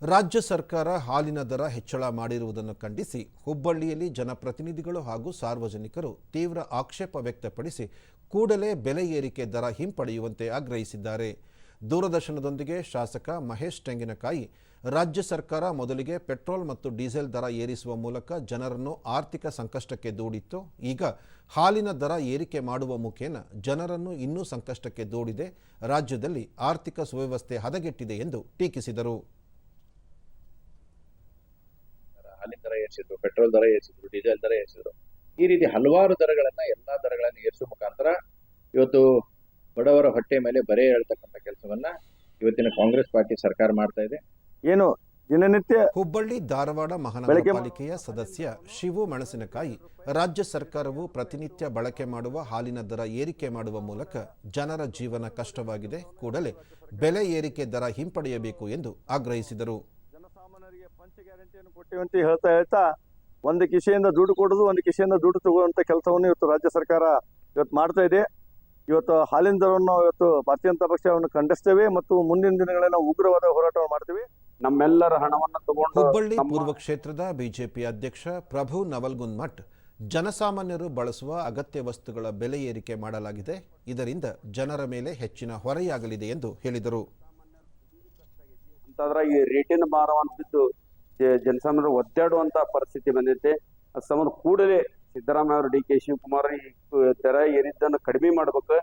ರಾಜ್ಯ ಸರ್ಕಾರ ಹಾಲಿನ ದರ ಹೆಚ್ಚಳ ಮಾಡಿರುವುದನ್ನು ಖಂಡಿಸಿ ಹುಬ್ಬಳ್ಳಿಯಲ್ಲಿ ಜನಪ್ರತಿನಿಧಿಗಳು ಹಾಗೂ ಸಾರ್ವಜನಿಕರು ತೀವ್ರ ಆಕ್ಷೇಪ ವ್ಯಕ್ತಪಡಿಸಿ ಕೂಡಲೇ ಬೆಲೆ ಏರಿಕೆ ದರ ಹಿಂಪಡೆಯುವಂತೆ ಆಗ್ರಹಿಸಿದ್ದಾರೆ. ದೂರದರ್ಶನದೊಂದಿಗೆ ಶಾಸಕ ಮಹೇಶ್ ತೆಂಗಿನಕಾಯಿ, ರಾಜ್ಯ ಸರ್ಕಾರ ಮೊದಲಿಗೆ ಪೆಟ್ರೋಲ್ ಮತ್ತು ಡೀಸೆಲ್ ದರ ಏರಿಸುವ ಮೂಲಕ ಜನರನ್ನು ಆರ್ಥಿಕ ಸಂಕಷ್ಟಕ್ಕೆ ದೂಡಿತ್ತು. ಈಗ ಹಾಲಿನ ದರ ಏರಿಕೆ ಮಾಡುವ ಮುಖೇನ ಜನರನ್ನು ಇನ್ನೂ ಸಂಕಷ್ಟಕ್ಕೆ ದೂಡಿದೆ. ರಾಜ್ಯದಲ್ಲಿ ಆರ್ಥಿಕ ಸುವ್ಯವಸ್ಥೆ ಹದಗೆಟ್ಟಿದೆ ಎಂದು ಟೀಕಿಸಿದರು. ಹಾಲಿನ ದರ ಏರಿಸಿದ್ರು ಪೆಟ್ರೋಲ್ ದರ ಏರಿಸಿದ್ರು ಡೀಸೆಲ್ ದರ ಏರಿಸಿದ್ರು. ಈ ರೀತಿ ಹಲವಾರು ದರಗಳನ್ನ ಎಲ್ಲಾ ದರಗಳನ್ನು ಏರಿಸುವ ಮುಖಾಂತರ ಇವತ್ತು ಬಡವರ ಹೊಟ್ಟೆ ಮೇಲೆ ಬರೆ ಹೇಳ್ತಕ್ಕಂಥ ಕೆಲಸವನ್ನ ಇವತ್ತಿನ ಕಾಂಗ್ರೆಸ್ ಪಾರ್ಟಿ ಸರ್ಕಾರ ಮಾಡ್ತಾ ಇದೆ. ಏನು ದಿನನಿತ್ಯ ಹುಬ್ಬಳ್ಳಿ ಧಾರವಾಡ ಮಹಾನಗರ ಪಾಲಿಕೆಯ ಸದಸ್ಯ ಶಿವು ಮೆಣಸಿನಕಾಯಿ ರಾಜ್ಯ ಸರ್ಕಾರವು ಪ್ರತಿನಿತ್ಯ ಬಳಕೆ ಮಾಡುವ ಹಾಲಿನ ದರ ಏರಿಕೆ ಮಾಡುವ ಮೂಲಕ ಜನರ ಜೀವನ ಕಷ್ಟವಾಗಿದೆ. ಕೂಡಲೇ ಬೆಲೆ ಏರಿಕೆ ದರ ಹಿಂಪಡೆಯಬೇಕು ಎಂದು ಆಗ್ರಹಿಸಿದರು. ಜನಸಾಮಾನ್ಯರಿಗೆ ಪಂಚ ಗ್ಯಾರಂಟಿಯನ್ನು ಕೊಟ್ಟಿವಿ ಅಂತ ಹೇಳ್ತಾ ಹೇಳ್ತಾ ಒಂದು ಕಿಸೆಯಿಂದ ದುಡ್ಡು ಕೊಡೋದು ಒಂದು ಕಿಸೆಯಿಂದ ದುಡ್ಡು ತಗೊಳ್ಳುವಂತ ಕೆಲಸವನ್ನು ಇವತ್ತು ರಾಜ್ಯ ಸರ್ಕಾರ ಇವತ್ತು ಮಾಡ್ತಾ ಇದೆ. ಇವತ್ತು ಹಾಲಿನ ದರವನ್ನು ಇವತ್ತು ಭಾರತೀಯ ಜನತಾ ಪಕ್ಷವನ್ನು ಖಂಡಿಸ್ತೇವೆ ಮತ್ತು ಮುಂದಿನ ದಿನಗಳಲ್ಲಿ ನಾವು ಉಗ್ರವಾದ ಹೋರಾಟವನ್ನು ಮಾಡ್ತೀವಿ. ನಮ್ಮೆಲ್ಲರ ಹಣವನ್ನು ತಗೊಂಡು ಹುಬ್ಬಳ್ಳಿ ಪೂರ್ವ ಕ್ಷೇತ್ರದ ಬಿಜೆಪಿ ಅಧ್ಯಕ್ಷ ಪ್ರಭು ನವಲ್ಗುನ್ಮಠ್ ಜನಸಾಮಾನ್ಯರು ಬಳಸುವ ಅಗತ್ಯ ವಸ್ತುಗಳ ಬೆಲೆ ಏರಿಕೆ ಮಾಡಲಾಗಿದೆ. ಇದರಿಂದ ಜನರ ಮೇಲೆ ಹೆಚ್ಚಿನ ಹೊರೆಯಾಗಲಿದೆ ಎಂದು ಹೇಳಿದರು. ಅಂತಂದ್ರ ಈ ರೇಟಿನ ಜ- ಜನಸಾಮಾನ್ಯರು ಒದ್ದಾಡುವಂತ ಪರಿಸ್ಥಿತಿ ಬಂದೈತೆ. ಸಂಬಂಧ ಕೂಡಲೇ ಸಿದ್ದರಾಮಯ್ಯ ಅವರು ಡಿ ಕೆ ಶಿವಕುಮಾರ್ ಈ ದರ ಏರಿದ್ದನ್ನು ಕಡಿಮೆ ಮಾಡ್ಬೇಕು.